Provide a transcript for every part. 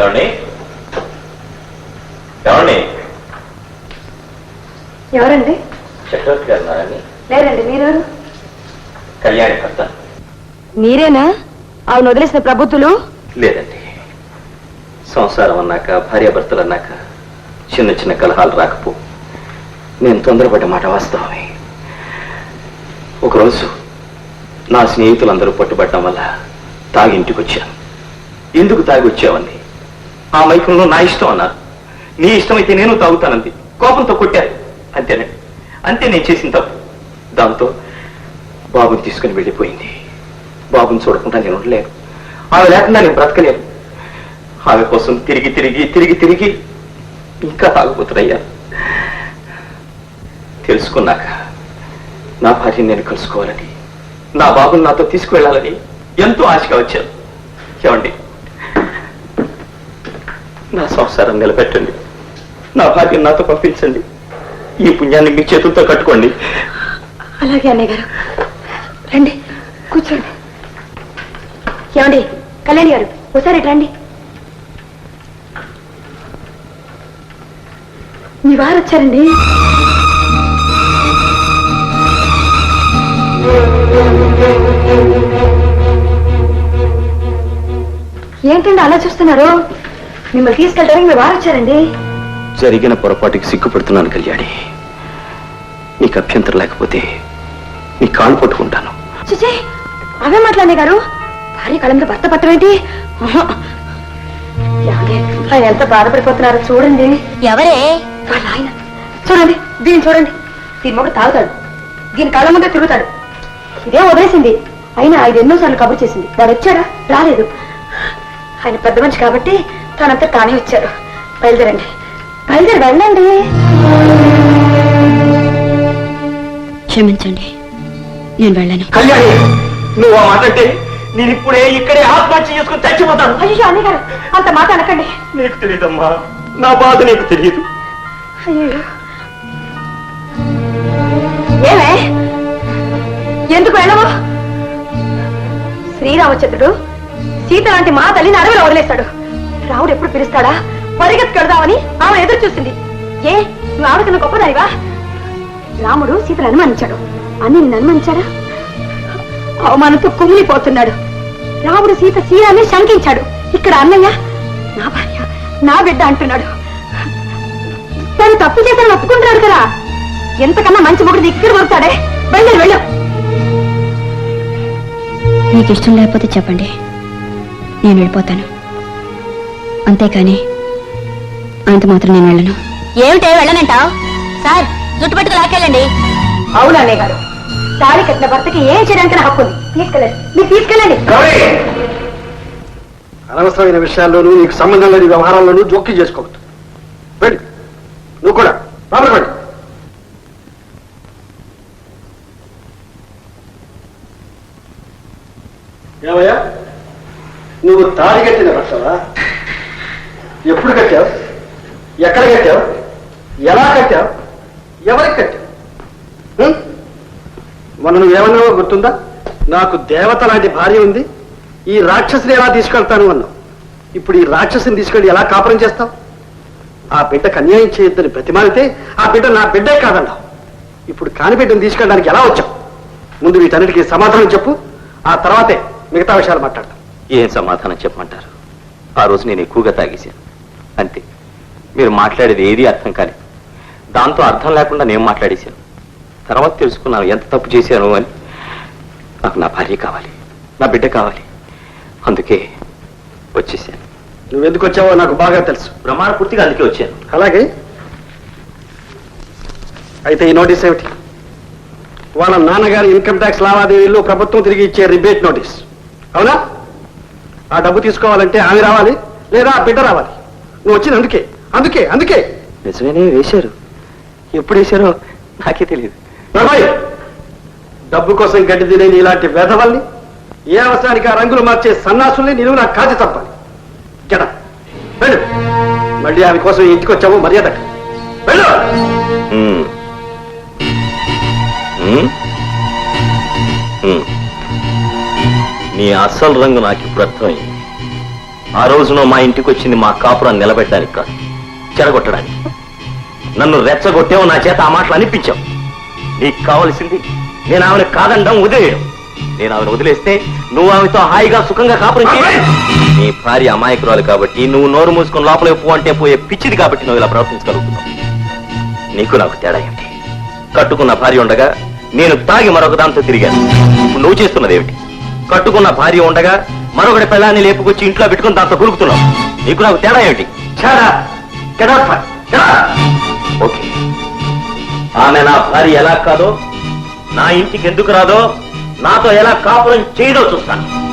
ఏమండి ఏమండి ఎవరండి? చక్రవర్తి గారు ఉన్నారండి లేరండి మీరెవరు? కళ్యాణి భర్త. మీరేనా? అవును వదిలేసిన ప్రభుత్వులు? లేదండి. సంసారం అన్నాక భార్యాభర్తలు అన్నాక చిన్న చిన్న కలహాలు రాకపో. నేను తొందరపడ్డ మాట వాస్తవమే. ఒకరోజు నా స్నేహితులందరూ పట్టుబట్టడం వల్ల తాగి ఇంటికి వచ్చాను ఎందుకు తాగి వచ్చావండి? ఆ మైకంలో నా ఇష్టం అన్నారు. నీ ఇష్టమైతే నేను తాగుతానంది. కోపంతో కొట్టారు. అంతేనే. అంతే నేను చేసిన తప్పు. దాంతో బాబుని తీసుకుని వెళ్ళిపోయింది. బాబుని చూడకుండా నేను ఉండలేను. ఆమె లేకుండా నేను బ్రతకలేను. ఆమె కోసం తిరిగి తిరిగి తిరిగి తిరిగి ఇంకా తాగుపోతున్నాయ్యా తెలుసుకున్నాక నా భార్యని నేను కలుసుకోవాలని నా బాబుని నాతో తీసుకువెళ్ళాలని ఎంతో ఆశగా వచ్చాను. ఏమండి? నా సంసారం నిలబెట్టండి. నా భార్యను నాతో పంపించండి. ఈ పుణ్యాన్ని మీ చేతులతో కట్టుకోండి. అలాగే అన్నయ్య గారు. రండి కూర్చోండి. ఏమండి కళ్యాణి గారు ఒకసారి రండి. మీ వారు వచ్చారండి. ఏంటండి అలా చూస్తున్నారు? మిమ్మల్ని తీసుకెళ్ళడానికి మీ వారు వచ్చారండి. జరిగిన పొరపాటుకి సిగ్గుపడుతున్నాను కళ్యాణి. నీకు అభ్యంతరం లేకపోతే నీ కాలు పట్టుకుంటాను. చిచే అవే మాట్లాడే గారు. భార్య కళంతో భర్త పట్టం ఏంటి? ఆయన ఎంత బాధపడిపోతున్నారో చూడండి. ఎవరే? వాళ్ళ ఆయన. చూడండి దీన్ని చూడండి. దీని మొక్క తాగుతాడు. దీని కళ్ళ ముందే తిరుగుతాడు. ఇదే వదిలేసింది. అయినా ఐదు ఎన్నోసార్లు కబురు చేసింది. వాడు వచ్చాడా? రాలేదు. ఆయన పెద్ద మనిషి కాబట్టి తనంతా తానే వచ్చాడు బయలుదేరండి. బయలుదేరి వెళ్ళండి. క్షమించండి. నేను వెళ్ళను. కళ్యాణి నువ్వు ఆ మాట అంటే నేను ఇప్పుడే ఇక్కడే ఆత్మహత్య చేసుకుని చచ్చిపోతాను. అయ్యో అన్నయ్య గారు అంత మాట అనకండి. నీకు తెలియదమ్మా నా బాధ నీకు తెలియదు అయ్యో ఏమే? ఎందుకు వెళ్ళవు? శ్రీరామచంద్రుడు సీత లాంటి మా తల్లిని అడవిలో వదిలేస్తాడు రావుడు ఎప్పుడు పిలుస్తాడా? పరిగెత్తుకెడదామని ఆమె ఎదురు చూసింది. ఏ నువ్వు ఆవిడకన్నా గొప్పదానివా? రాముడు సీతను అనుమానించాడు. అని నిన్ను అనుమానించాడా? అవమానంతో కుమిలిపోతున్నాడు. రాముడు సీత సీరాన్ని శంకించాడు. ఇక్కడ అన్నయ్య నా భార్య నా బిడ్డ అంటున్నాడు. తను తప్పు చేశాను ఒప్పుకుంటున్నాడు కదా. ఎంతకన్నా మంచి మొగుడు ఇక్కడ పడతాడే బయలు వెళ్ళు. మీకు ఇష్టం లేకపోతే చెప్పండి. నేను వెళ్ళిపోతాను. అంతేకాని అంత మాత్రం నేను వెళ్ళను. ఏమిటే వెళ్ళనంటావు? సార్ జుట్టు పట్టుకు లాకెళ్ళండి అవును అన్నయ్య గారు. తాళి కట్టిన భర్తకి ఏం చేయడానికి హక్కు ఉంది. తీసుకెళ్ళండి. మీరు తీసుకెళ్ళండి. అనవసరమైన విషయాల్లోనూ నీకు సంబంధం లేని వ్యవహారాల్లోనూ జోక్యం చేసుకోవద్దు. వెళ్ళి. నువ్వు కూడా. వెళ్ళి. ఏమయ్యా? నువ్వు తాళి కట్టిన భర్తవా? ఎప్పుడు కట్టావు? ఎక్కడ కట్టావు? ఎలా కట్టావు? ఎవరికి కట్టావు? మొన్న నువ్వేమన్నావో గుర్తుందా? నాకు దేవత లాంటి భార్య ఉంది. ఈ రాక్షసుని ఎలా తీసుకెళ్తాను అన్నావు. ఇప్పుడు ఈ రాక్షసుని తీసుకెళ్ళి ఎలా కాపురం చేస్తావు? ఆ బిడ్డకు అన్యాయం చేయొద్దని ప్రతిమానితే ఆ బిడ్డ నా బిడ్డే కాదన్నావు. ఇప్పుడు కాని బిడ్డను తీసుకెళ్ళడానికి ఎలా వచ్చావు? ముందు వీటన్నిటికీ సమాధానం చెప్పు. ఆ తర్వాతే మిగతా విషయాలు మాట్లాడతాం. ఏం సమాధానం చెప్పమంటారు? ఆ రోజు నేను ఎక్కువగా తాగేశాను. అంతే. మీరు మాట్లాడేది ఏది అర్థం కాలేదు. దాంతో అర్థం లేకుండా నేను మాట్లాడేశాను. తర్వాత తెలుసుకున్నాను ఎంత తప్పు చేశాను అని. నాకు నా భార్య కావాలి నా బిడ్డ కావాలి. అందుకే వచ్చేసాను నువ్వెందుకు వచ్చావో నాకు బాగా తెలుసు. ప్రమాణ పూర్తిగా అందుకే వచ్చాను. అలాగే. అయితే ఈ నోటీస్ ఏమిటి? వాళ్ళ నాన్నగారి ఇన్కమ్ ట్యాక్స్ లావాదేవీల్లో ప్రభుత్వం తిరిగి ఇచ్చే రిబేట్ నోటీస్. అవునా? ఆ డబ్బు తీసుకోవాలంటే ఆమె రావాలి లేదా ఆ బిడ్డ రావాలి? నువ్వు వచ్చింది అందుకే అందుకే. అందుకే నిజమేనే వేశారు. ఎప్పుడు వేశారో నాకే తెలియదు. బాబాయ్ డబ్బు కోసం గడ్డి తినేని ఇలాంటి వేధవల్ని ఏ అవసరానికి ఆ రంగులు మార్చే సన్నాసుల్ని నిలువు నాకు కాచి తప్పాలి జడ వెళ్ళు. మళ్ళీ ఆమె కోసం ఇంటికి వచ్చావు మర్యాద వెళ్ళు. నీ అసలు రంగు నాకు ఇప్పుడు అర్థమైంది. ఆ రోజున మా ఇంటికి వచ్చింది మా కాపురం నిలబెట్టడానికి కాదు చెడగొట్టడానికి. నన్ను రెచ్చగొట్టేవు నా చేత ఆ మాటలు అనిపించావు. నీకు కావలసింది నేను ఆమెను కాదండం వదిలేయడం. నేను ఆమెను వదిలేస్తే నువ్వు ఆమెతో హాయిగా సుఖంగా కాపురం చేయాలి నీ భార్య అమాయకురాలు కాబట్టి నువ్వు నోరు మూసుకుని లోపలికి పో అంటే పోయే పిచ్చిది కాబట్టి నువ్వు ఇలా ప్రవర్తించగలుగుతున్నావు నీకు నాకు తేడా ఏంటి కట్టుకున్న భార్య ఉండగా నేను తాగి మరొక దాంతో తిరిగాను. ఇప్పుడు నువ్వు చేస్తున్నది ఏమిటి? కట్టుకున్న భార్య ఉండగా మరొకటి పిల్లాన్ని లేపుకొచ్చి ఇంట్లో పెట్టుకుని దాంతో గురుకుతున్నావు. నీకు నాకు తేడా ఏమిటి? ఓకే. ఆమె నా భార్య ఎలా కాదో నా ఇంటికి ఎందుకు రాదో నాతో ఎలా కాపురం చేయడో చూస్తాను.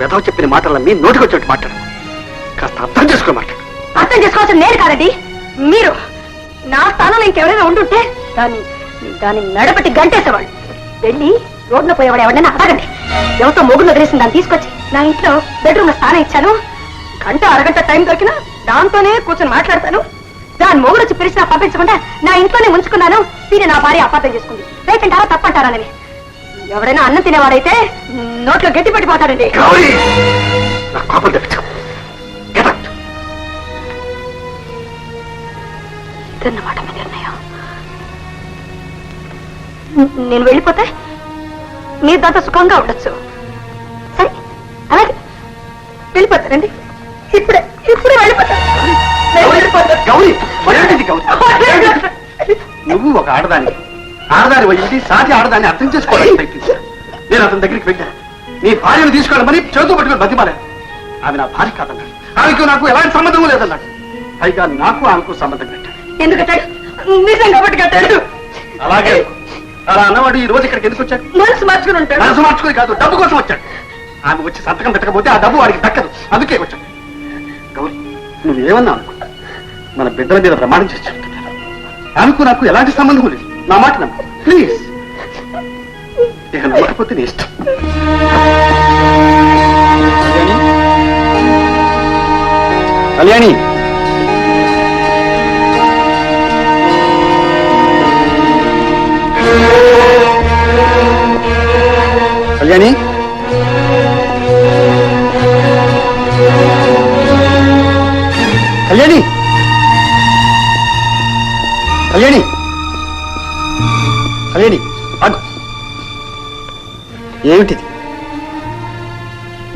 వెధవ చెప్పిన మాటలన్నీ నోటికొచ్చినట్టు మాట్లాడు. కాస్త అర్థం చేసుకోమాట అర్థం చేసుకోవాల్సిన నేను కాదండి. మీరు నా స్థానంలో ఇంకెవరైనా ఉండుంటే దాన్ని దాన్ని నడపటి గంటేసేవాళ్ళు. వెళ్ళి రోడ్డున పోయేవాడు ఎవరైనా అడగండి. ఎవరితో మొగుడు వదిలేసిన దాన్ని తీసుకొచ్చి నా ఇంట్లో బెడ్రూమ్ స్థానం ఇచ్చాను. గంట అరగంట టైం దొరికినా దాంతోనే కూర్చొని మాట్లాడతాను. దాని మొగుడు వచ్చి పిలిచినా పంపించకుండా నా ఇంట్లోనే ఉంచుకున్నాను దీన్ని నా భార్య అపార్థం చేసుకుంది. రేపంటారా అంటారా తప్పంటారానని ఎవరైనా అన్నం తినేవాడైతే నోట్లో గట్టి పెట్టిపోతాడండి నా కోపం. ఇదన్నమాట మీ నిర్ణయం. నేను వెళ్ళిపోతే మీరు దాంతో సుఖంగా ఉండొచ్చు. సరే అలాగే. వెళ్ళిపోతారండి ఇప్పుడే ఇప్పుడే వెళ్ళిపోతాను నువ్వు ఒక ఆడదాన్ని ఆడదాని వదిలి సాటి ఆడదాన్ని అర్థం చేసుకోవాలని ప్రయత్నించా. నేను అతని దగ్గరికి వెళ్ళాను. నీ భార్యను తీసుకెళ్ళమని చేతు పట్టుకుని బతిమాలాను. ఆమె నా భార్య కాదన్నాడు. ఆమెకు నాకు ఎలాంటి సంబంధం లేదన్నాడు. పైగా నాకు ఆమెకు సంబంధం కట్టాడు. ఎందుకు కట్టాడు? నిజం కాబట్టి కట్టాడు. అలాగే అలా అన్నవాడు ఈ రోజు ఇక్కడికి ఎందుకు వచ్చాడు? మనసు మార్చుకుని ఉంటాడు. మనసు మార్చుకుని కాదు డబ్బు కోసం వచ్చాడు. ఆమె వచ్చి సంతకం పెట్టకపోతే ఆ డబ్బు వాడికి దక్కదు. అందుకే వచ్చాడు. గౌరీ నువ్వేమన్నా అనుకో మన బిడ్డల మీద ప్రమాణం చేసి చెప్తున్నాను ఆమెకు నాకు ఎలాంటి సంబంధం లేదు. నా మాట నమ్ము. ప్లీజ్ ఇక నమ్మకపోతే నీ ఇష్టం కళ్యాణి కళ్యాణి కళ్యాణి కళ్యాణి కళ్యాణి ఆగు. ఏమిటిది?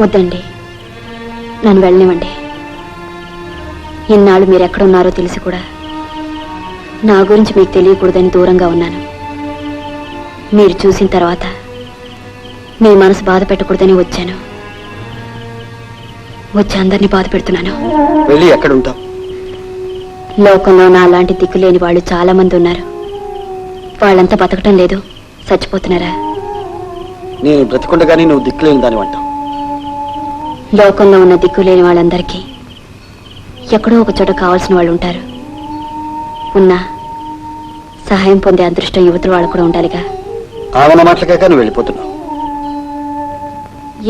వద్దండి. నన్ను వెళ్ళనివ్వండి. ఇన్నాళ్ళు మీరు ఎక్కడున్నారో తెలిసి కూడా నా గురించి మీకు తెలియకూడదని దూరంగా ఉన్నాను. మీరు చూసిన తర్వాత మీ మనసు బాధ పెట్టకూడదని వచ్చాను. వచ్చి అందరినీ బాధ పెడుతున్నాను. వెళ్ళి ఎక్కడ ఉంటావు లోకంలో నా లాంటి దిక్కులేని వాళ్ళు చాలా మంది ఉన్నారు. వాళ్ళంతా బతకటం లేదు. చచ్చిపోతున్నారా? నేను బ్రతికుండగానే నువ్వు దిక్కులేని దాని అంటావు. లోకంలో ఉన్న దిక్కులేని వాళ్ళందరికీ ఎక్కడో ఒక చోట కావాల్సిన వాళ్ళు ఉంటారు. ఉన్నా సహాయం పొందే అదృష్టం యువతుల వాళ్ళు కూడా ఉండాలిగా. ఆమెన మాటలకాక నువ్వు వెళ్ళిపోతున్నావు.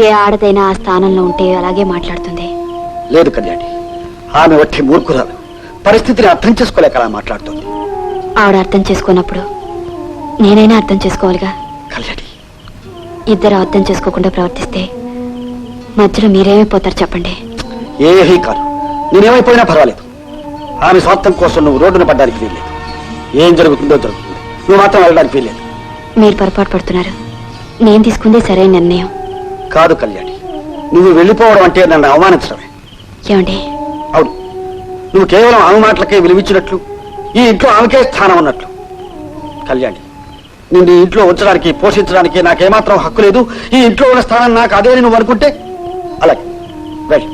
ఏ ఆడదైనా ఆ స్థానంలో ఉంటే అలాగే మాట్లాడుతుంది. లేదు కళ్యాణి ఆమె వట్టి మూర్ఖురాలు. పరిస్థితిని అర్థం చేసుకోలేక అలా మాట్లాడుతోంది. ఆవిడ అర్థం చేసుకున్నప్పుడు నేనైనా అర్థం చేసుకోవాలిగా. కళ్యాణి ఇద్దరు అర్థం చేసుకోకుండా ప్రవర్తిస్తే మధ్యలో మీరేమైపోతారు చెప్పండి. ఏహీ కాదు. నేనేమైపోయినా పర్వాలేదు. ఆమె స్వార్థం కోసం నువ్వు రోడ్డున పడ్డానికి వీల్లేదు. ఏం జరుగుతుందో జరుగుతుంది. నువ్వు మాత్రం వెళ్ళడానికి వీల్లేదు. మీరు పొరపాటు పడుతున్నారు. నేను తీసుకుందే సరైన నిర్ణయం. కాదు కళ్యాణి నువ్వు వెళ్ళిపోవడం అంటే నన్ను అవమానించడమే. ఏమండి? అవును. నువ్వు కేవలం ఆమె మాటలకే విలువిచ్చినట్లు ఈ ఇంట్లో ఆమెకే స్థానం ఉన్నట్లు కళ్యాణి నిన్ను ఈ ఇంట్లో ఉంచడానికి పోషించడానికి నాకేమాత్రం హక్కు లేదు. ఈ ఇంట్లో ఉన్న స్థానం నాకు అదే నువ్వు అనుకుంటే? అలాగే వెళ్ళి.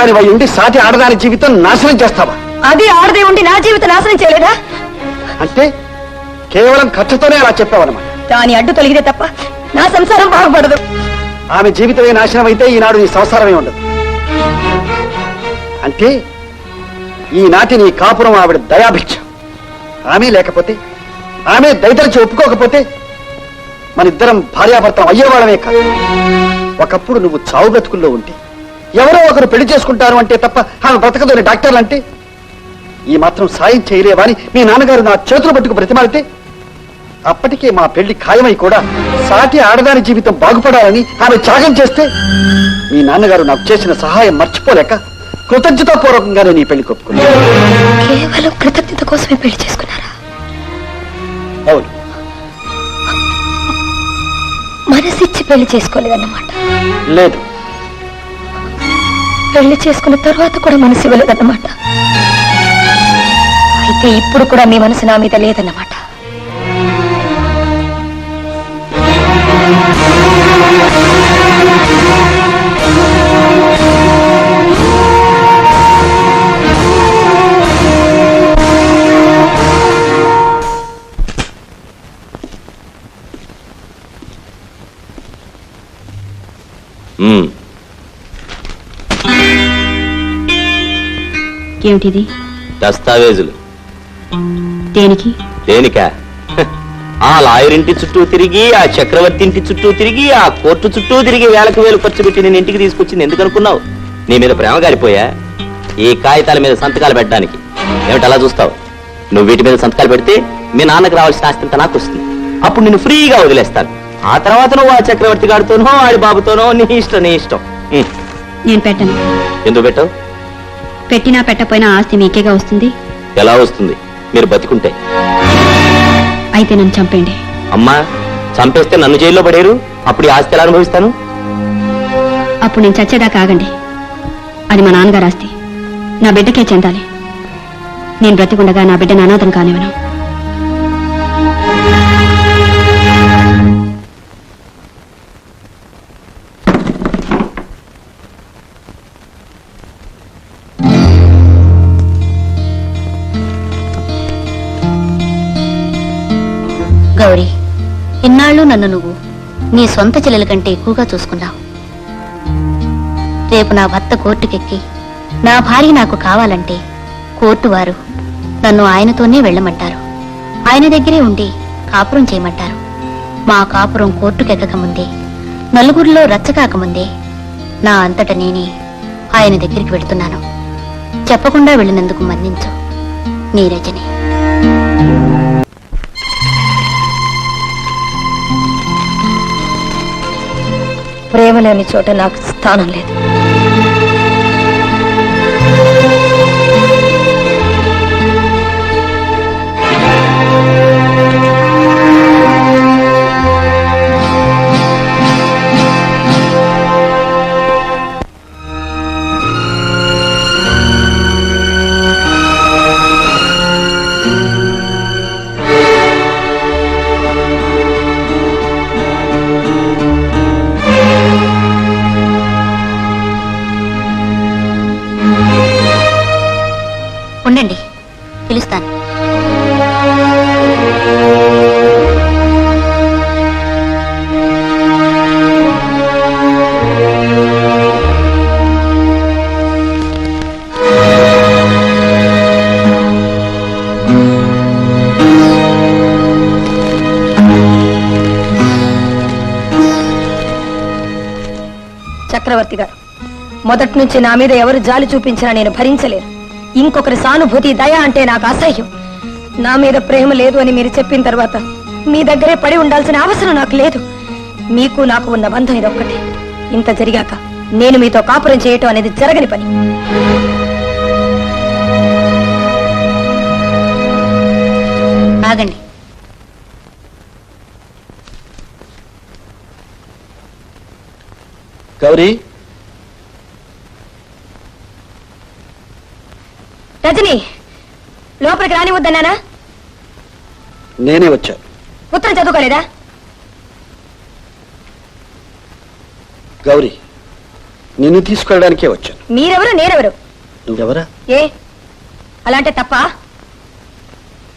ఆడదాని వై ఉండి సాటి ఆడదాని జీవితం నాశనం చేస్తావా? అది ఆడదే ఉండి నా జీవితం నాశనం చేయలేదా? అంటే కేవలం ఖర్చుతోనే అలా చెప్పావన్నమాట. దాని అడ్డు తొలగితే తప్ప నా సంసారం బాగుపడదు. ఆమె జీవితమే నాశనం అయితే ఈనాడు నీ సంసారమే ఉండదు. అంటే ఈనాటి నీ కాపురం ఆవిడ దయాభిక్ష. ఆమె లేకపోతే ఆమె దయతలిచి ఒప్పుకోకపోతే మన ఇద్దరం భార్యాభర్తం అయ్యేవాళ్ళమే కాదు. ఒకప్పుడు నువ్వు చావు బ్రతుకుల్లో ఉంటే ఎవరో ఒకరు పెళ్ళి చేసుకుంటారు అంటే తప్ప ఆమె బ్రతకదని డాక్టర్లు అంటే ఈ మాత్రం సాయం చేయలేవని మీ నాన్నగారు నా చేతులు పట్టుకు బ్రతిమాలితే అప్పటికే మా పెళ్ళి ఖాయమై కూడా సాటి ఆడదాని జీవితం బాగుపడాలని ఆమె త్యాగం చేస్తే మీ నాన్నగారు నాకు చేసిన సహాయం మర్చిపోలేక కృతజ్ఞతాపూర్వకంగానే నీ పెళ్ళి కొప్పుకున్నాను కేవలం కృతజ్ఞత కోసమే పెళ్ళి చేసుకున్నారా? అవును. మనసిచ్చి పెళ్ళి చేసుకోలేదన్నమాట. లేదు. పెళ్ళి చేసుకున్న తర్వాత కూడా మనసు ఇవ్వలేదన్నమాట. అయితే ఇప్పుడు కూడా మీ మనసు నా మీద లేదన్నమాట. ఏమిటిది దస్తావేజులు. దేనికి? దేనికా? ఆ లాయర్ ఇంటి చుట్టూ తిరిగి ఆ చక్రవర్తి ఇంటి చుట్టూ తిరిగి ఆ కోర్టు చుట్టూ తిరిగి వేలకు వేలు ఖర్చు పెట్టి నేను ఇంటికి తీసుకొచ్చింది ఎందుకు అనుకున్నావు నీ మీద ప్రేమ గారిపోయా? ఈ కాగితాల మీద సంతకాలు పెట్టడానికి. ఏమిటి అలా చూస్తావు? నువ్వు వీటి మీద సంతకాలు పెడితే మీ నాన్నకు రావాల్సిన ఆస్తి అంతా నాకు వస్తుంది. అప్పుడు నిన్ను ఫ్రీగా వదిలేస్తాను. ఆ తర్వాత నువ్వు ఆ చక్రవర్తి గారితోనో ఆడి బాబుతోనో నీ ఇష్టం నీ ఇష్టం. నేను పెట్టను. ఎందుకు పెట్టావు? పెట్టినా పెట్టపోయినా ఆస్తి మీకేగా వస్తుంది? ఎలా వస్తుంది? మీరు బతికుంటే. అయితే నన్ను చంపేయండి. అమ్మా చంపేస్తే నన్ను జైల్లో పడేరు? అప్పుడు ఈ ఆస్తి ఎలా అనుభవిస్తాను? అప్పుడు నేను చచ్చేదాకా ఆగండి. అది మా నాన్నగారు ఆస్తి. నా బిడ్డకే చెందాలి. నేను బ్రతికుండగా నా బిడ్డను అనాథం కానివ్వను. నన్ను నువ్వు నీ సొంత చెల్లెల కంటే ఎక్కువగా చూసుకున్నావు. రేపు నా భర్త కోర్టుకెక్కి నా భార్య నాకు కావాలంటే కోర్టు వారు నన్ను ఆయనతోనే వెళ్ళమంటారు. ఆయన దగ్గరే ఉండి కాపురం చేయమంటారు. మా కాపురం కోర్టుకెక్కకముందే నలుగురిలో రచ్చకాకముందే నా అంతట నేనే ఆయన దగ్గరికి వెళ్తున్నాను. చెప్పకుండా వెళ్ళినందుకు మన్నించు నీ రజని ప్రేమ లేని చోట నాకు స్థానం లేదు. మొదటి నుంచి నా మీద ఎవరు జాలి చూపించినా నేను భరించలేను. ఇంకొకరి సానుభూతి దయ అంటే నాకు అసహ్యం. నా మీద ప్రేమ లేదు అని మీరు చెప్పిన తర్వాత మీ దగ్గరే పడి ఉండాల్సిన అవసరం నాకు లేదు. మీకు నాకు ఉన్న బంధం ఇదొక్కటే. ఇంత జరిగాక నేను మీతో కాపురం చేయటం అనేది జరగని పని. ఆగండి. గౌరీ రజని లోపలికి రానివద్దన్నానా నేనే. వచ్చాను ఉత్తరం చదువుకోలేదా? గౌరీ నిన్ను తీసుకెళ్ళడానికే వచ్చాను. మీరెవరు నేనెవరు? నువ్వెవరా? ఏ? అలాంటే తప్ప?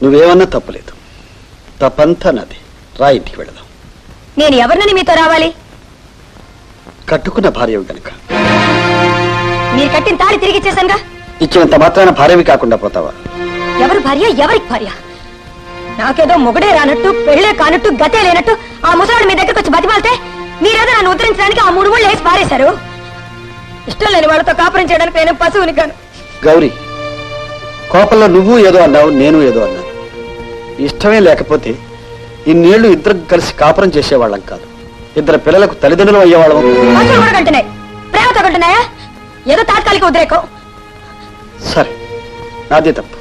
నువ్వేమన్నా తప్పలేదు. తప్పంతా నాది. రా ఇంటికి వెళదాం. నేను ఎవరినని మీతో రావాలి? కట్టుకున్న భార్య గనుక. మీరు కట్టిన తాళి తిరిగి ఇచ్చేసానుగా ఇచ్చినంత మాత్రాన భార్యవి కాకుండా పోతావా? ఎవరు భార్య ఎవరికి భార్య? నాకేదో మొగడే రానట్టు పెళ్ళే కానట్టు గతే లేనట్టు ఆ ముసలాడు మీ దగ్గరకు వచ్చి బతిమాలితే మీరేదో నన్ను ఉద్ధరించడానికి ఆ మూడు ముళ్ళు వేసి పారేశారు. ఇష్టం లేని వాళ్ళతో కాపురం చేయడానికి నేను పశువుని కాను. గౌరీ కోపంలో నువ్వు ఏదో అన్నావు నేను ఏదో అన్నాను. ఇష్టమే లేకపోతే ఇన్నేళ్ళు ఇద్దరు కలిసి కాపురం చేసేవాళ్ళం కాదు. ఇద్దరు పిల్లలకు తల్లిదండ్రులు అయ్యేవాళ్ళం. మనుషులు కూడా కంటున్నాయి. ప్రేమతో కంటున్నాయా? ఏదో తాత్కాలిక ఉద్రేకం. సరే నాదే తప్పు.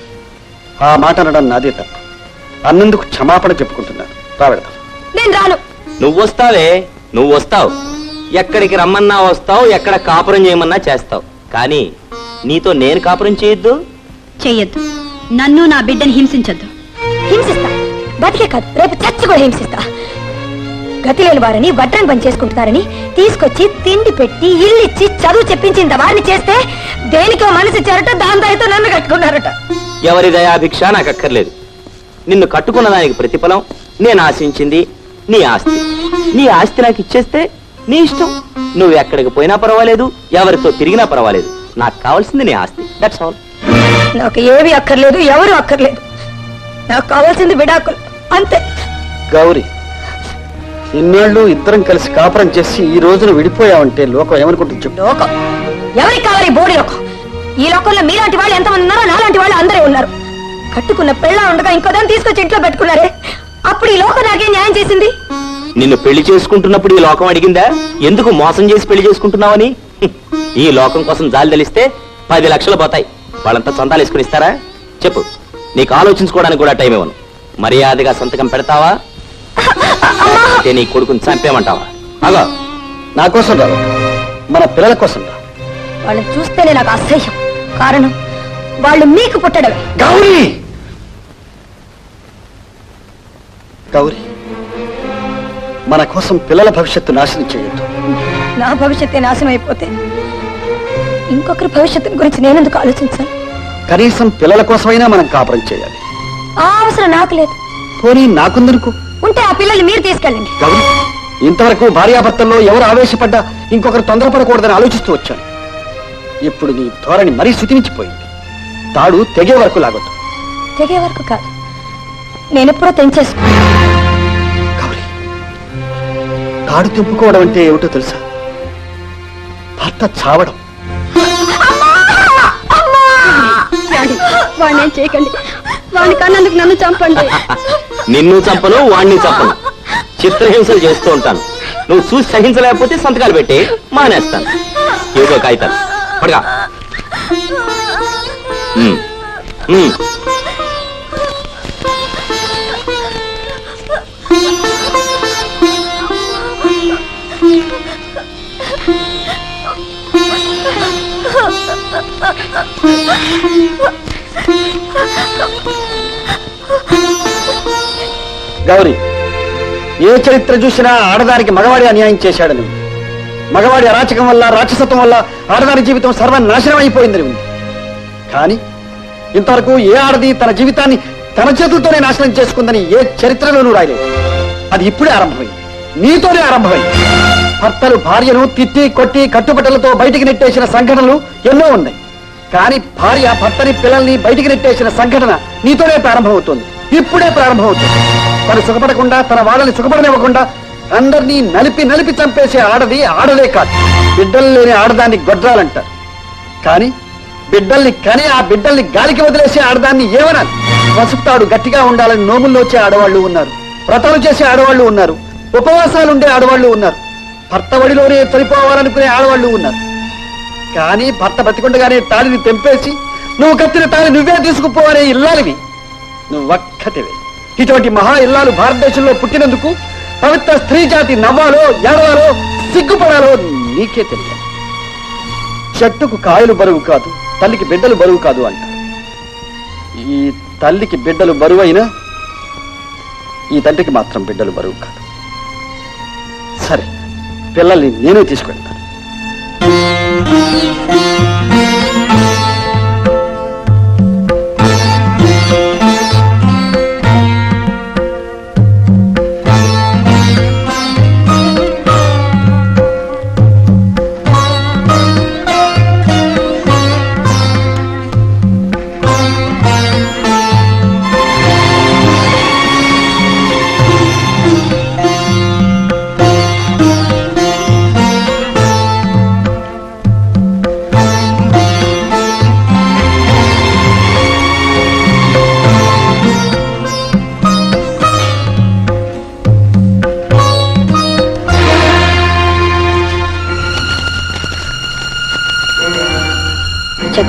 ఆ మాట అనడం నాదే తప్పు. అన్నందుకు క్షమాపణ చెప్పుకుంటున్నాను. రావెడదాం నేను రాను. నువ్వు వస్తావే నువ్వు వస్తావు ఎక్కడికి రమ్మన్నా వస్తావు ఎక్కడ కాపురం చేయమన్నా చేస్తావు. కానీ నీతో నేను కాపురం చేయొద్దు? చెయ్యొద్దు. నన్ను నా బిడ్డని హింసించొద్దు. హింసిస్తా. బతికే కాదు రేపు చచ్చి కూడా హింసిస్తా. గతి లేని వారిని వడ్రం పని చేసుకుంటున్నారని తీసుకొచ్చి తిండి పెట్టి ఇల్లు ఇచ్చి చదువు చెప్పించింది వారిని చేస్తే దేనికో మనసు ఇచ్చారట దాని దయతో నన్ను కట్టుకున్నారట. ఎవరి దయాభిక్ష నాకు అక్కర్లేదు నిన్ను కట్టుకున్న దానికి ప్రతిఫలం నేను ఆశించింది నీ ఆస్తి. నీ ఆస్తి నాకు ఇచ్చేస్తే నీ ఇష్టం. నువ్వు ఎక్కడికి పోయినా పర్వాలేదు ఎవరితో తిరిగినా పర్వాలేదు. నాకు కావాల్సింది నీ ఆస్తి. దట్స్ ఆల్ నాకు ఏవి అక్కర్లేదు ఎవరు అక్కర్లేదు. నాకు కావాల్సింది విడాకులు. అంతే. గౌరీ ఇన్నేళ్ళు ఇద్దరం కలిసి కాపురం చేసి ఈ రోజున విడిపోయావంటే లోకం ఏమనుకుంటుంది చెప్పు. లోకం. ఎవరికి కావాలి బోడి లోకం? ఈ లోకంలో మీలాంటి వాళ్ళు ఎంతమంది ఉన్నారో నాలాంటి వాళ్ళు అందరూ ఉన్నారు. కట్టుకున్న పెళ్ళ ఉండగా ఇంకో దాన్ని తీసుకొచ్చి ఇంట్లో పెట్టుకున్నారే. అప్పుడు ఈ లోకం నాకేం న్యాయం చేసింది? నిన్ను పెళ్ళి చేసుకుంటున్నప్పుడు ఈ లోకం అడిగిందా? ఎందుకు మోసం చేసి పెళ్ళి చేసుకుంటున్నావని? ఈ లోకం కోసం జాలి తెలిస్తే పది లక్షలు పోతాయి. వాళ్ళంతా సొంతాలు వేసుకుని ఇస్తారా? చెప్పు. నీకు ఆలోచించుకోవడానికి కూడా టైం ఇవ్వను. మర్యాదగా సంతకం పెడతావా? నీ కొడుకుని చంపేమంటావా అలా నా కోసం రావు మన పిల్లల కోసం రా వాళ్ళని చూస్తేనే నాకు అసహ్యం. కారణం వాళ్ళు మీకు పుట్టడమే. గౌరీ! గౌరీ మన కోసం పిల్లల భవిష్యత్తు నాశనం చేయొద్దు. నా భవిష్యత్తే నాశనం అయిపోతే ఇంకొకరి భవిష్యత్తు గురించి నేనెందుకు ఆలోచించాలి? కనీసం పిల్లల కోసమైనా మనం కాపురం చేయాలి. ఆ అవసరం నాకు లేదు. పోనీ నాకుందనుకో? ఉంటే ఆ పిల్లల్ని మీరు తీసుకెళ్ళండి. గౌరీ ఇంతవరకు భార్యాభర్తల్లో ఎవరు ఆవేశపడ్డా ఇంకొకరు తొందరపడకూడదని ఆలోచిస్తూ వచ్చాను. ఇప్పుడు నీ ధోరణి మరీ శుతిమించిపోయింది. తాడు తెగే వరకు లాగొద్దు. తెగే వరకు కాదు. నేనెప్పుడో తెంచేసుకో గౌరీ తాడు తెంపుకోవడం అంటే ఏమిటో తెలుసా? భర్త చావడం. వాడిని చేయకండి. వాడిని కన్నందుకు నన్ను చంపండి. నిన్ను చంపను వాణ్ణి చంపను. చిత్రహింసలు చేస్తూ ఉంటాను. నువ్వు చూసి సహించలేకపోతే సంతకాలు పెట్టి మానేస్తాను. ఏదో కాగితాలు. పడగా. గౌరీ ఏ చరిత్ర చూసినా ఆడదానికి మగవాడి అన్యాయం చేశాడని ఉంది. మగవాడి అరాచకం వల్ల రాక్షసత్వం వల్ల ఆడదాని జీవితం సర్వనాశనం అయిపోయిందని ఉంది. కానీ ఇంతవరకు ఏ ఆడది తన జీవితాన్ని తన చేతులతోనే నాశనం చేసుకుందని ఏ చరిత్రలోనూ రాయలేదు. అది ఇప్పుడే ఆరంభమైంది. నీతోనే ఆరంభమైంది. భర్తలు భార్యను తిట్టి కొట్టి కట్టుబట్టలతో బయటికి నెట్టేసిన సంఘటనలు ఎన్నో ఉన్నాయి. కానీ భార్య భర్తని పిల్లల్ని బయటికి నెట్టేసిన సంఘటన నీతోనే ప్రారంభమవుతుంది. ఇప్పుడే ప్రారంభమవుతుంది. తను సుఖపడకుండా తన వాళ్ళని సుఖపడనివ్వకుండా అందరినీ నలిపి నలిపి చంపేసే ఆడది ఆడదే కాదు. బిడ్డలు లేని ఆడదాన్ని గొడ్రాలంటారు. కానీ బిడ్డల్ని కని ఆ బిడ్డల్ని గాలికి వదిలేసే ఆడదాన్ని ఏమనాలి? వసుపుతాడు గట్టిగా ఉండాలని నోముల్లో వచ్చే ఆడవాళ్ళు ఉన్నారు. వ్రతాలు చేసే ఆడవాళ్ళు ఉన్నారు. ఉపవాసాలు ఉండే ఆడవాళ్ళు ఉన్నారు. భర్త వడిలోనే చనిపోవాలనుకునే ఆడవాళ్ళు ఉన్నారు. కానీ భర్త బతికుండగానే తాళిని తెంపేసి నువ్వు కత్తిన తాళి నువ్వే తీసుకుపోవనే ఇల్లాలివి. నువ్వు ఒక్కటివే ఇటువంటి మహా ఇల్లాలు భారతదేశంలో పుట్టినందుకు పవిత్ర స్త్రీ జాతి నవ్వాలో ఏడవాలో సిగ్గుపడాలో నీకే తెలియదు. చెట్టుకు కాయలు బరువు కాదు తల్లికి బిడ్డలు బరువు కాదు అంటారు ఈ తల్లికి బిడ్డలు బరువైనా ఈ తండ్రికి మాత్రం బిడ్డలు బరువు కాదు. సరే పిల్లల్ని నేనే తీసుకెళ్తాను.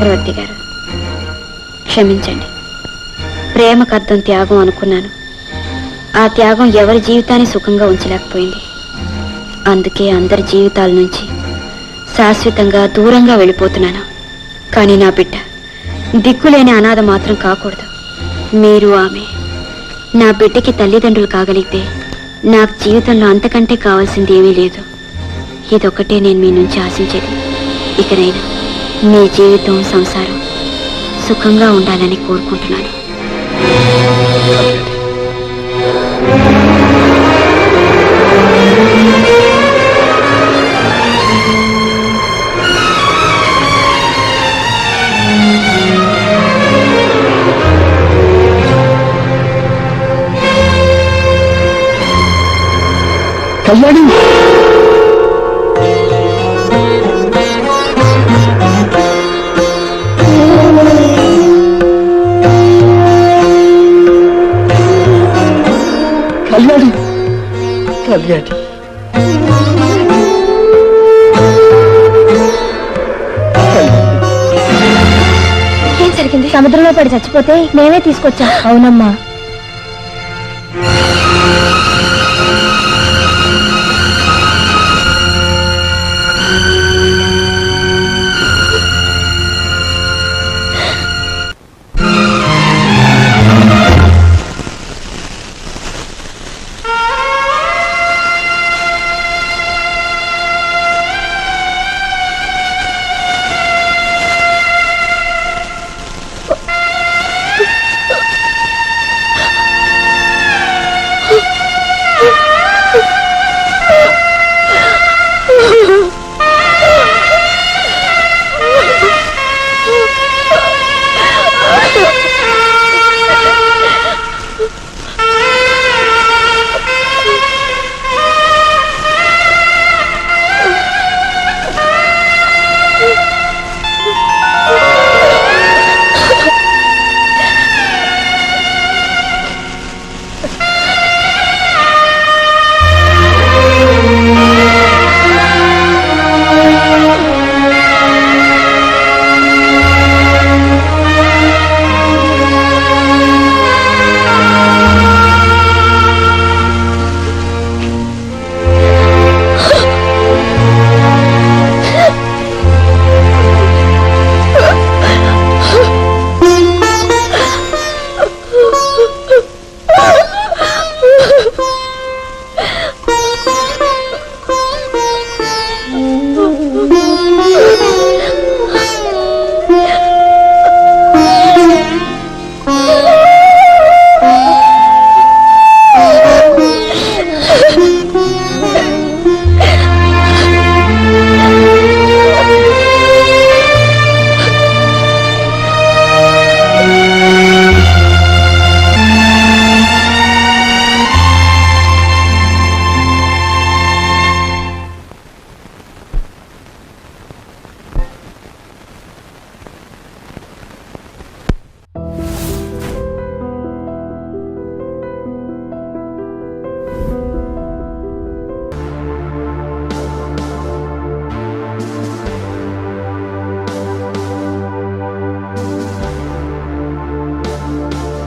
చక్రవర్తి గారు. క్షమించండి. ప్రేమకు అర్థం త్యాగం అనుకున్నాను. ఆ త్యాగం ఎవరి జీవితాన్ని సుఖంగా ఉంచలేకపోయింది. అందుకే అందరి జీవితాల నుంచి శాశ్వతంగా దూరంగా వెళ్ళిపోతున్నాను. కానీ నా బిడ్డ దిక్కులేని అనాథ మాత్రం కాకూడదు. మీరు ఆమె. నా బిడ్డకి తల్లిదండ్రులు కాగలిగితే నాకు జీవితంలో అంతకంటే కావాల్సింది ఏమీ లేదు. ఇదొక్కటే నేను మీ నుంచి ఆశించేది. ఇకనైనా. మీ జీవితం సంసారం. సుఖంగా ఉండాలని కోరుకుంటున్నాను. కళ్యాణి! కళ్యాణి ఏం జరిగింది? సముద్రంలో పడి చచ్చిపోతే మేమే తీసుకొచ్చా. అవునమ్మా.